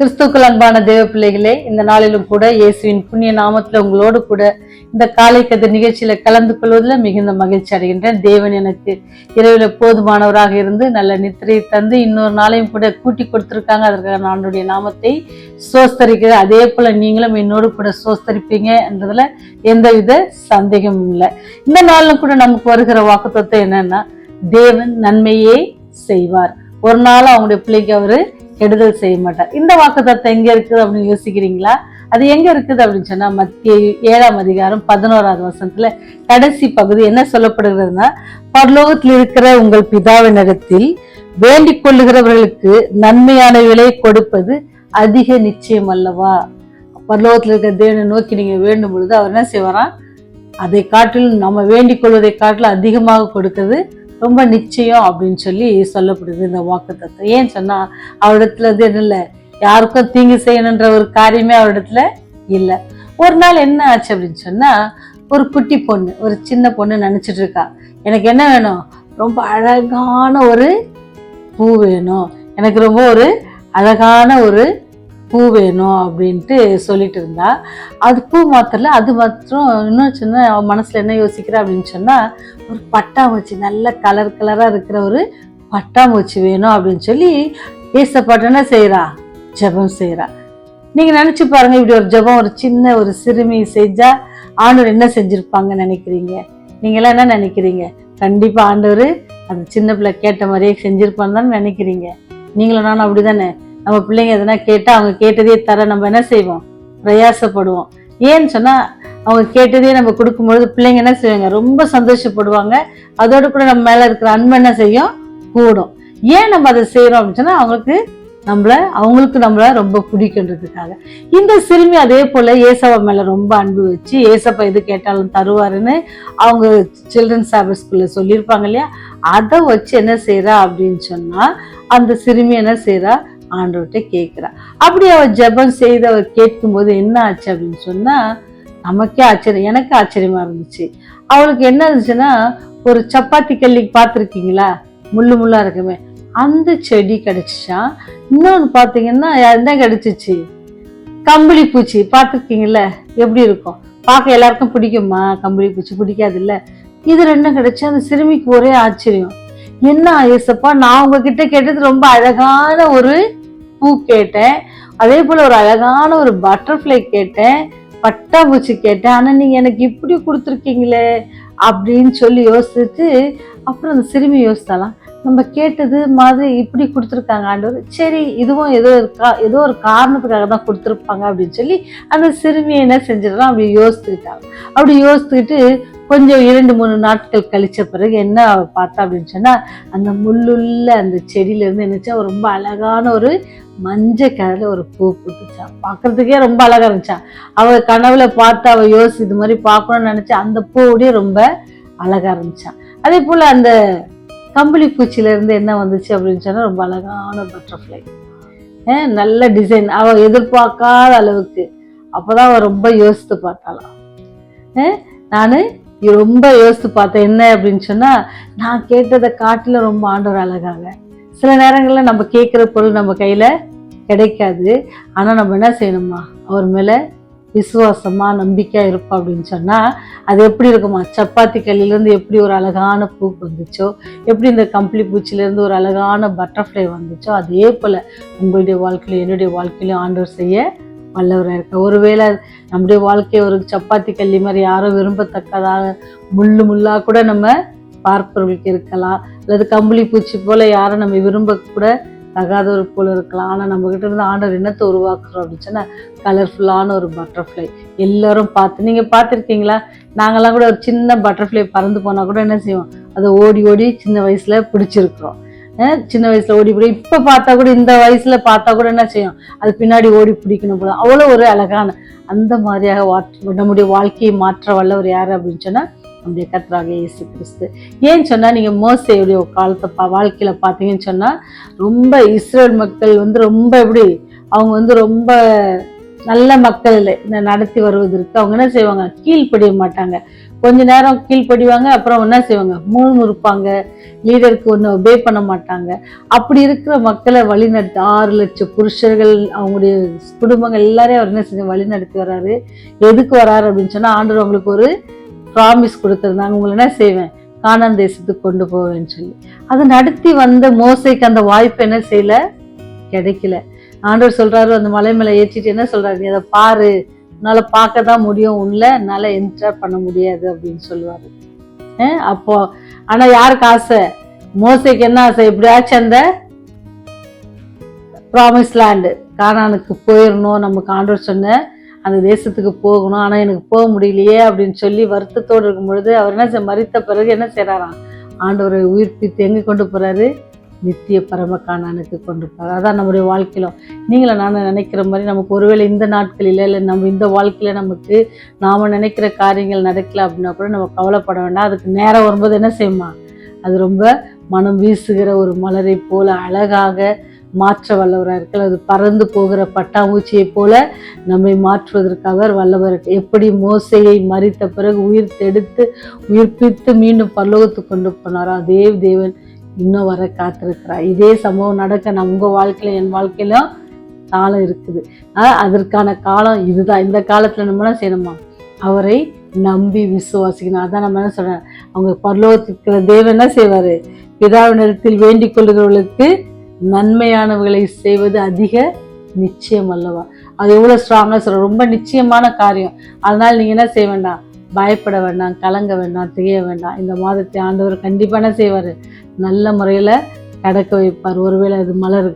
கிறிஸ்துக்கள் அன்பான தேவ பிள்ளைகளே இந்த நாளிலும் கூட இயேசுவின் புண்ணிய நாமத்தில் உங்களோடு கூட இந்த காலை கதிர் நிகழ்ச்சியில கலந்து கொள்வதில் மிகுந்த மகிழ்ச்சி அடைகின்றேன். தேவன் எனக்கு இரவில் போதுமானவராக இருந்து நல்ல நித்திரையை தந்து இன்னொரு நாளையும் கூட கூட்டி கொடுத்துருக்காங்க. அதற்காக நானுடைய நாமத்தை சோஸ்தரிக்கிறேன். அதே போல நீங்களும் என்னோடு கூட சோஸ்தரிப்பீங்க என்றதுல எந்தவித சந்தேகமும் இல்லை. இந்த நாளிலும் கூட நமக்கு வருகிற வாக்குத்தத்தை என்னன்னா தேவன் நன்மையே செய்வார். ஒரு நாள் அவங்களுடைய பிள்ளைக்கு அவரு கெடுதல் செய்ய மாட்டார் இந்த வாக்குத்தத்தம் எங்க இருக்குது அப்படின்னு யோசிக்கிறீங்களா? அது எங்க இருக்குது அப்படின்னு சொன்னா மத்திய ஏழாம் அதிகாரம் பதினோராவது வசனத்துல கடைசி பகுதி என்ன சொல்லப்படுகிறதுனா பரலோகத்தில் இருக்கிற உங்கள் பிதாவினகத்தில் வேண்டிக் கொள்ளுகிறவர்களுக்கு நன்மையானவைகளை கொடுப்பது அதிக நிச்சயம் அல்லவா? பரலோகத்தில் இருக்கிற தேவனை நோக்கி நீங்க வேண்டும் பொழுது அவர் என்ன செய்வாராம் அதை காட்டிலும் நம்ம வேண்டிக் கொள்வதை காட்டிலும் அதிகமாக கொடுக்கிறது ரொம்ப நிச்சயம் அப்படின்னு சொல்லி சொல்லப்படுது இந்த வாக்கு தத்துவம் ஏன் சொன்னால் அவரிடத்துல இருந்து என்ன இல்லை? யாருக்கும் தீங்கு செய்யணுன்ற ஒரு காரியமே அவரிடத்துல இல்லை. ஒரு நாள் என்ன ஆச்சு அப்படின்னு சொன்னால் ஒரு குட்டி பொண்ணு ஒரு சின்ன பொண்ணு நினச்சிட்டு இருக்கா. எனக்கு என்ன வேணும்? ரொம்ப அழகான ஒரு பூ வேணும். எனக்கு ரொம்ப ஒரு அழகான ஒரு பூ வேணும் அப்படின்ட்டு சொல்லிட்டு இருந்தா. அது பூ மாத்திரல அது மாத்திரம் இன்னும் சின்ன அவன் மனசில் என்ன யோசிக்கிறா அப்படின்னு சொன்னால் ஒரு பட்டாம்பூச்சி நல்ல கலர் கலராக இருக்கிற ஒரு பட்டாம்பூச்சி வேணும் அப்படின்னு சொல்லி ஏசப்பாட்டு செய்கிறா ஜபம் ஜெபம் நீங்கள் நினச்சி நினைச்சு பாருங்க இப்படி ஒரு ஜெபம் ஒரு சின்ன ஒரு சிறுமி செஞ்சால் ஆண்டவர் என்ன செஞ்சுருப்பாங்க நினைக்கிறீங்க? நீங்களாம் என்ன நினைக்கிறீங்க? கண்டிப்பாக ஆண்டவர் அந்த சின்ன பிள்ளை கேட்ட மாதிரியே செஞ்சுருப்பான்னு தானே நினைக்கிறீங்க. நீங்களும் நானும் அப்படி தானே நம்ம பிள்ளைங்க எதனா கேட்டால் அவங்க கேட்டதே தர நம்ம என்ன செய்வோம்? பிரயாசப்படுவோம். ஏன்னு சொன்னால் அவங்க கேட்டதே நம்ம கொடுக்கும்பொழுது பிள்ளைங்க என்ன செய்வாங்க? ரொம்ப சந்தோஷப்படுவாங்க. அதோடு கூட நம்ம மேலே இருக்கிற அன்பு என்ன செய்யும்? கூடும். ஏன் நம்ம அதை செய்கிறோம் அப்படின்னு சொன்னால் அவங்களுக்கு நம்மளை அவங்களுக்கு நம்மளை ரொம்ப பிடிக்குன்றதுக்காக. இந்த சிறுமி அதே போல் ஏசப்பா மேலே ரொம்ப அன்பு வச்சு ஏசப்பா எது கேட்டாலும் தருவாருன்னு அவங்க சில்ட்ரன்ஸ் சில்ட்ரன் ஸ்கூலில் சொல்லியிருப்பாங்க இல்லையா? அதை வச்சு என்ன செய்கிறா அப்படின்னு சொன்னால் அந்த சிறுமி என்ன செய்கிறா ஆண்டவர்கிட்ட கேட்குறா. அப்படி அவள் ஜெபம் செய்து அவர் கேட்கும்போது என்ன ஆச்சு அப்படின்னு சொன்னால் நமக்கே ஆச்சரியம் எனக்கு ஆச்சரியமா இருந்துச்சு. அவளுக்கு என்ன இருந்துச்சுன்னா ஒரு சப்பாத்தி கல்லி பார்த்துருக்கீங்களா? முள்ளு முள்ளாக இருக்குமே. அந்த செடி கிடச்சிச்சா? இன்னொன்று பார்த்தீங்கன்னா என்ன கிடச்சிச்சு? கம்பளி பூச்சி. பார்த்துருக்கீங்கள எப்படி இருக்கும்? பார்க்க எல்லாருக்கும் பிடிக்குமா? கம்பளி பூச்சி பிடிக்காதுல்ல? இது ரெண்டும் கிடைச்சி அந்த சிறுமிக்கு ஒரே ஆச்சரியம். என்ன ஏசப்பா நான் உங்ககிட்ட கேட்டது ரொம்ப அழகான ஒரு பூ கேட்டேன். அதே போல் ஒரு அழகான ஒரு பட்டர்ஃப்ளை கேட்டேன். பட்டாம்பூச்சி கேட்டேன். ஆனால் நீங்கள் எனக்கு இப்படி கொடுத்துருக்கீங்களே அப்படின்னு சொல்லி யோசிச்சுட்டு அப்புறம் அந்த சிறுமி யோசித்தாலாம் நம்ம கேட்டது மாதிரி இப்படி கொடுத்துருக்காங்க ஆண்டவர். சரி இதுவும் ஏதோ இருக்கா ஏதோ ஒரு காரணத்துக்காக தான் கொடுத்துருப்பாங்க அப்படின்னு சொல்லி அந்த சிறுமியை என்ன செஞ்சிடலாம் அப்படி யோசித்துக்கிட்டாங்க. அப்படி யோசித்துக்கிட்டு கொஞ்சம் இரண்டு மூணு நாட்கள் கழிச்ச பிறகு என்ன பார்த்தா அப்படின்னு சொன்னால் அந்த முள்ளுள்ள அந்த செடியில இருந்து என்னச்சா ரொம்ப அழகான ஒரு மஞ்சள் கலரில் ஒரு பூ பூத்துச்சா. பார்க்கறதுக்கே ரொம்ப அழகாக இருந்துச்சான் அவள் கனவுல பார்த்து அவள் யோசி இது மாதிரி பார்க்கணும்னு நினச்சா அந்த பூவுடைய ரொம்ப அழகாக இருந்துச்சான் அதே போல் அந்த கம்பளி பூச்சியிலேருந்து என்ன வந்துச்சு அப்படின்னு சொன்னால் ரொம்ப அழகான பட்டர்ஃப்ளை நல்ல டிசைன் அவள் எதிர்பார்க்காத அளவுக்கு. அப்போதான் அவள் ரொம்ப யோசித்து பார்த்தாளாம். நான் ரொம்ப யோசித்து பார்த்தேன் என்ன அப்படின்னு சொன்னால் நான் கேட்டதை காட்டில் ரொம்ப ஆண்டவர் அழகாக சில நேரங்களில் நம்ம கேட்குற பொருள் நம்ம கையில் கிடைக்காது. ஆனால் நம்ம என்ன செய்யணுமா? அவர் மேலே விசுவாசமாக நம்பிக்கையாக இருப்போம் அப்படின்னு சொன்னால் அது எப்படி இருக்குமா? சப்பாத்தி கல்லிலேருந்து எப்படி ஒரு அழகான பூ வந்துச்சோ எப்படி இந்த கம்பளி பூச்சிலேருந்து ஒரு அழகான பட்டர்ஃப்ளை வந்துச்சோ அதே போல் உங்களுடைய வாழ்க்கையிலும் என்னுடைய வாழ்க்கையிலும் ஆண்டவர் செய்ய வல்லவராக இருக்க? ஒருவேளை நம்முடைய வாழ்க்கையை ஒரு சப்பாத்தி கல்லி மாதிரி யாரும் விரும்பத்தக்கதாக முள்ளு முள்ளாக கூட நம்ம பார்ப்பவர்களுக்கு இருக்கலாம். அல்லது கம்பளி பூச்சி போல யாரும் நம்ம விரும்பக்கூட தகாதவர் போல இருக்கலாம். ஆனால் நம்மக்கிட்ட இருந்து ஆண்டவர் என்னத்தை உருவாக்குறோம் அப்படின்னு சொன்னால் கலர்ஃபுல்லான ஒரு பட்டர்ஃப்ளை எல்லாரும் பார்த்து நீங்கள் பார்த்துருக்கீங்களா? நாங்களாம் கூட ஒரு சின்ன பட்டர்ஃப்ளை பறந்து போனால் கூட என்ன செய்வோம்? அதை ஓடி ஓடி சின்ன வயசில் பிடிச்சிருக்கிறோம். சின்ன வயசுல ஓடி பிடி. இப்ப பார்த்தா கூட இந்த வயசுல பார்த்தா கூட என்ன செய்யும்? அது பின்னாடி ஓடி பிடிக்கணும் போல. அவ்வளவு ஒரு அழகான அந்த மாதிரியாக நம்முடைய வாழ்க்கையை மாற்ற வல்லவர் யாரு அப்படின்னு சொன்னா நம்முடைய கத்ராக இயேசு கிறிஸ்து. ஏன்னு சொன்னா நீங்க மோசையுடைய காலத்தை பா வாழ்க்கையில பார்த்தீங்கன்னு சொன்னா ரொம்ப இஸ்ரேல் மக்கள் வந்து ரொம்ப எப்படி அவங்க வந்து ரொம்ப நல்ல மக்கள் இந்த நடத்தி வருவதற்கு அவங்க என்ன செய்வாங்க? கீழ்ப்படிய மாட்டாங்க. கொஞ்ச நேரம் கீழ்ப்படிவாங்க அப்புறம் என்ன செய்வாங்க? முழுமுறுப்பாங்க லீடருக்கு ஒன்று ஒபே பண்ண மாட்டாங்க. அப்படி இருக்கிற மக்களை வழிநடத்த ஆறு லட்சம் புருஷர்கள் அவங்களுடைய குடும்பங்கள் எல்லாரையும் அவர் என்ன செஞ்சு வழிநடத்தி வர்றாரு. எதுக்கு வராரு அப்படின்னு சொன்னால் ஆண்டவர் அவங்களுக்கு ஒரு ப்ராமிஸ் கொடுத்துருந்தாங்க உங்களை என்ன செய்வேன்? கானான் தேசத்துக்கு கொண்டு போவேன்னு சொல்லி. அதை நடத்தி வந்த மோசைக்கு அந்த வாய்ப்பு என்ன செய்யல? கிடைக்கல. ஆண்டவர் சொல்றாரு அந்த மலை மேலே ஏற்றிட்டு என்ன சொல்றாரு? நீ அதை பாரு. என்னால் பார்க்க தான் முடியும் உள்ள என்னால் என்டர் பண்ண முடியாது அப்படின்னு சொல்லுவார். அப்போ ஆனால் யாருக்கு ஆசை? மோசைக்கு என்ன ஆசை? எப்படியாச்சும் அந்த ப்ராமிஸ் லேண்டு கானானுக்கு போயிடணும் நமக்கு ஆண்டவர் சொன்ன அந்த தேசத்துக்கு போகணும். ஆனால் எனக்கு போக முடியலையே அப்படின்னு சொல்லி வருத்தத்தோடு இருக்கும் பொழுது அவர் என்ன செய் மறித்த பிறகு என்ன செய்கிறாராம் ஆண்டவரை உயிர்ப்பித்து எங்கே கொண்டு போகிறாரு நித்திய பரம காணானுக்கு கொண்டு போகிறார் அதான் நம்முடைய வாழ்க்கையில். நீங்களும் நான் நினைக்கிற மாதிரி நமக்கு ஒருவேளை இந்த நாட்களில் இல்லை நம்ம இந்த வாழ்க்கையில நமக்கு நாம நினைக்கிற காரியங்கள் நடக்கல அப்படின்னா கூட நம்ம கவலைப்பட வேண்டாம். அதுக்கு நேரம் வரும்போது என்ன செய்யுமா? அது ரொம்ப மனம் வீசுகிற ஒரு மலரை போல அழகாக மாற்ற வல்லவராக இருக்கிற அது பறந்து போகிற பட்டாம்பூச்சியை போல நம்மை மாற்றுவதற்காக அவர் வல்லவர். எப்படி மோசையை மறித்த பிறகு உயிர் தெடுத்து உயிர்ப்பித்து மீண்டும் பல்லோகத்துக்கு கொண்டு போனாரோ அதே தேவன் இன்னும் வர காத்திருக்கிறார் இதே சம்பவம் நடக்க நம்ம வாழ்க்கையில் என் வாழ்க்கையிலும் காலம் இருக்குது. அதற்கான காலம் இதுதான். இந்த காலத்தில் நம்ம என்ன செய்யணுமா? அவரை நம்பி விசுவாசிக்கணும். அதான் நம்ம என்ன சொல்கிறேன் அவங்க பரலோகத்துக்கு தேவன் என்ன செய்வார்? பிதாவினிடத்தில் வேண்டிக் கொள்கிறவர்களுக்கு நன்மையானவர்களை செய்வது அதிக நிச்சயம் அல்லவா? அது எவ்வளோ ஸ்ட்ராங்காக சொல்ற ரொம்ப நிச்சயமான காரியம். அதனால் நீங்கள் என்ன செய்ய வேண்டாம்? பயப்பட வேண்டாம் கலங்க வேண்டாம் திகைய வேண்டாம். இந்த மாதத்தை ஆண்டவர் கண்டிப்பான என்ன நல்ல முறையில் கடக்க வைப்பார். ஒருவேளை அது மலர்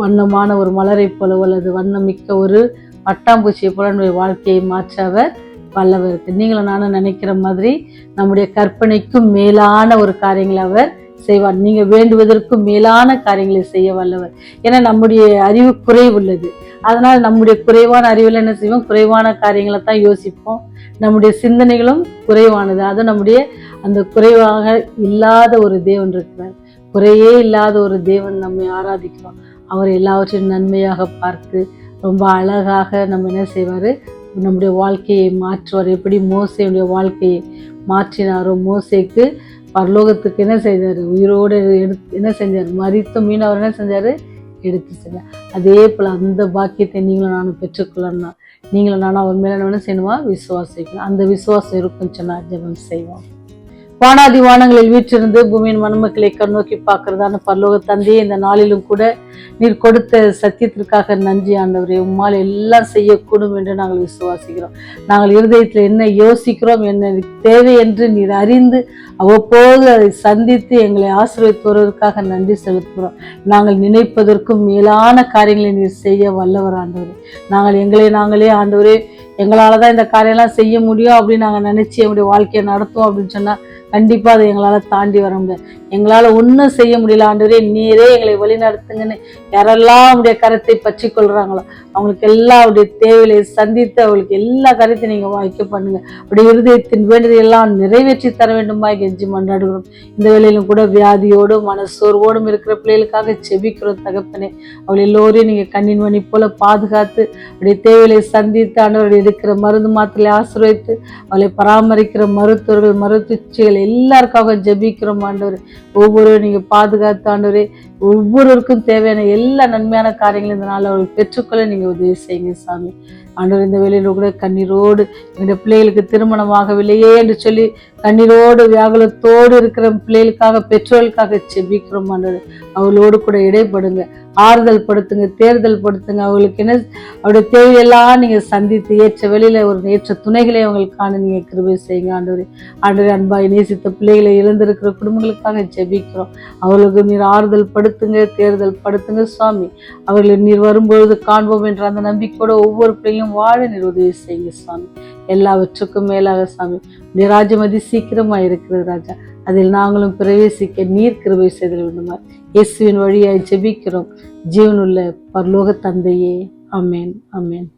வண்ணமான ஒரு மலரை போலவோ அல்லது வண்ணமிக்க ஒரு பட்டாம்பூச்சியை போல நம்முடைய வாழ்க்கையை மாற்ற அவர் வல்லவர் இருக்குது நீங்களும் நானும் நினைக்கிற மாதிரி நம்முடைய கற்பனைக்கும் மேலான ஒரு காரியங்களை அவர் செய்வார். நீங்க வேண்டுவதற்கும் மேலான காரியங்களை செய்ய வல்லவர். ஏன்னா நம்முடைய அறிவு குறைவு உள்ளது அதனால் நம்முடைய குறைவான அறிவில் என்ன செய்வோம்? குறைவான காரியங்களை தான் யோசிப்போம். நம்முடைய சிந்தனைகளும் குறைவானது. அது நம்முடைய அந்த குறைவாக இல்லாத ஒரு தேவன் இருக்கிறார். குறையே இல்லாத ஒரு தேவன் நம்மை ஆராதிக்கிறோம். அவர் எல்லாவற்றையும் நன்மையாக பார்த்து ரொம்ப அழகாக நம்ம என்ன செய்வார்? நம்முடைய வாழ்க்கையை மாற்றுவார். எப்படி மோசையுடைய வாழ்க்கையை மாற்றினாரோ மோசைக்கு பரலோகத்துக்கு என்ன செய்தார்? உயிரோடு எடுத்து என்ன செஞ்சார்? மறித்த மீனவர் என்ன செஞ்சார்? எடுத்து செஞ்சார். அதே போல் அந்த பாக்கியத்தை நீங்களும் நானும் பெற்றுக்கொள்ளணும்னா நீங்களும் நானும் அவர் மேலே என்ன செய்யணுமா? விசுவாசிக்கணும். அந்த விசுவாசம் இருக்கும் சொன்னால் ஜபம் செய்வோம். வானாதி வானங்களில் வீற்றிருந்து பூமியின் மணமக்களை கண்ணோக்கி பார்க்கறதான பரலோக தந்தையே இந்த நாளிலும் கூட நீர் கொடுத்த சத்தியத்திற்காக நன்றி ஆண்டவரே. உம்மால் எல்லாம் செய்யக்கூடும் என்று நாங்கள் விசுவாசிக்கிறோம். நாங்கள் இருதயத்தில் என்ன யோசிக்கிறோம் என்ன தேவை என்று நீர் அறிந்து அவ்வப்போது அதை சந்தித்து எங்களை ஆசிரியத்து வருவதற்காக நன்றி செலுத்துகிறோம். நாங்கள் நினைப்பதற்கும் மேலான காரியங்களை நீர் செய்ய வல்லவர் ஆண்டவரே. நாங்கள் எங்களை நாங்களே ஆண்டவரே எங்களால் தான் இந்த காரியெல்லாம் செய்ய முடியும் அப்படின்னு நாங்கள் நினச்சி எங்களுடைய வாழ்க்கையை நடத்துவோம் அப்படின்னு சொன்னால் கண்டிப்பாக அதை எங்களால் தாண்டி வர முடியாது. எங்களால் ஒன்றும் செய்ய முடியல ஆண்டவரே நீரே எங்களை வழி நடத்துங்கன்னு யாரெல்லாம் அவருடைய கருத்தை பற்றி கொள்கிறாங்களோ அவங்களுக்கு எல்லா அவருடைய தேவையை சந்தித்து அவங்களுக்கு எல்லா கருத்தையும் நீங்கள் வாய்க்க பண்ணுங்க. அப்படி இருதயத்தின் வேண்டுதலை எல்லாம் நிறைவேற்றி தர வேண்டுமா கெஞ்சி மன்றாடுகிறோம். இந்த வேலையிலும் கூட வியாதியோடும் மனசோர்வோடும் இருக்கிற பிள்ளைகளுக்காக செபிக்கிறோம் தகப்பனே. அவள் எல்லோரையும் நீங்கள் கண்ணின் மணி போல பாதுகாத்து அவருடைய தேவையை சந்தித்து ஆண்டவருடைய இருக்கிற மருந்து மாத்திரை ஆசிரியத்து அவளை பராமரிக்கிற மருத்துவர்கள் மருத்துவச்சிகள் எல்லாருக்காக ஜபிக்கிறோம் ஆண்டவர். ஒவ்வொருவரும் நீங்க பாதுகாத்து ஆண்டவரே ஒவ்வொருவருக்கும் தேவையான எல்லா நன்மையான காரியங்களும் இந்த நாள் அவர்கள் பெற்றுக்கொள்ள நீங்கள் உதவி செய்யுங்க சாமி. ஆண்டவர் இந்த வேலையில் கூட கண்ணீரோடு எங்களுடைய பிள்ளைகளுக்கு திருமணமாகவில்லையே என்று சொல்லி கண்ணீரோடு வியாகுலத்தோடு இருக்கிற பிள்ளைகளுக்காக பெற்றோர்களுக்காக செபிக்கிறோம் ஆண்டவர். அவளோடு கூட இடைப்படுங்க ஆறுதல் படுத்துங்க தேர்தல் படுத்துங்க. அவங்களுக்கு என்ன அவருடைய தேவையெல்லாம் நீங்கள் சந்தித்து ஏற்ற வெளியில் ஒரு ஏற்ற துணைகளை அவங்களுக்கான நீங்கள் கிருபை செய்யுங்க ஆண்டவரே. ஆண்டவரே அன்பாய் நேசித்த பிள்ளைகளை இழந்திருக்கிற குடும்பங்களுக்காக ஜெபிக்கிறோம் அவர்களுக்கு நீர் ஆறுதல் படுத்து படுத்துங்க தேர்தல் படுத்துங்க சுவாமி அவர்களை நீர் வரும்பொழுது காண்போம் என்ற அந்த நம்பிக்கையோட ஒவ்வொரு பிள்ளையும் வாழ நீர் உதவி செய்யுங்க சுவாமி எல்லாவற்றுக்கும் மேலாக சாமி. ராஜமதி சீக்கிரமா இருக்கிறது ராஜா. அதில் நாங்களும் பிரவேசிக்க நீர் கிருபை செய்தல் வேண்டுமா இயேசுவின் வழியாய் ஜெபிக்கிறோம். ஜீவனுள்ள பரலோக தந்தையே. அமேன் அமேன்